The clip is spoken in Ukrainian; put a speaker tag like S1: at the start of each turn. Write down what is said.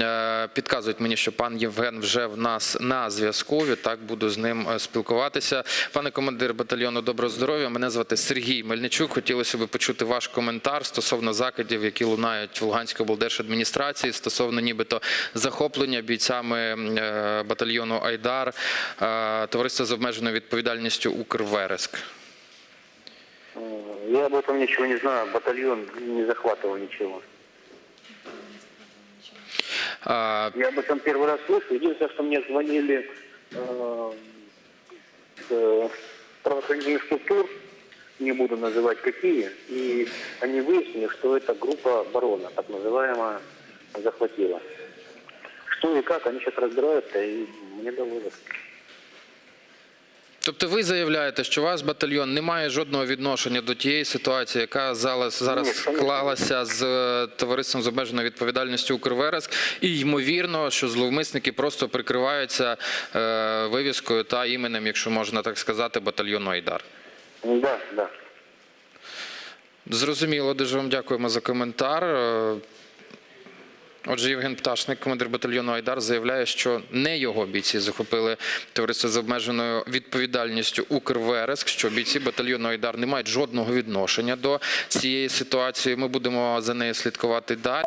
S1: е, підказують мені, що пан Євген вже в нас на зв'язку. Відтак буду з ним е, спілкуватися. Пане командир батальйону доброго здоров'я. Мене звати Сергій Мельничук. Хотілося б почути ваш коментар стосовно закидів, які лунають в Луганській облдержадміністрації стосовно нібито захоплення бійцями е, батальйону Айдар товариства з обмеженою відповідальністю Укрвереск.
S2: Я об этом ничего не знаю. Батальон не захватывал ничего.
S1: А,
S2: Я об этом первый раз слышу. Единственное, что мне звонили э, э, правоохранительных структур, не буду называть какие, и они выяснили, что эта группа барона, так называемая, захватила. Что и как, они сейчас разбираются и мне доложат.
S1: Тобто ви заявляєте, що ваш батальйон не має жодного відношення до тієї ситуації, яка зараз, зараз склалася з е, товариством з обмеженою відповідальністю Укрвереск, і ймовірно, що зловмисники просто прикриваються е, вивіскою та іменем, якщо можна так сказати, батальйону Айдар.
S2: Да, да.
S1: Зрозуміло, дуже вам дякуємо за коментар. Отже, Євген Пташник, командир батальйону Айдар, заявляє, що не його бійці захопили товариство з обмеженою відповідальністю Укрвереск, що бійці батальйону Айдар не мають жодного відношення до цієї ситуації. Ми будемо за нею слідкувати далі.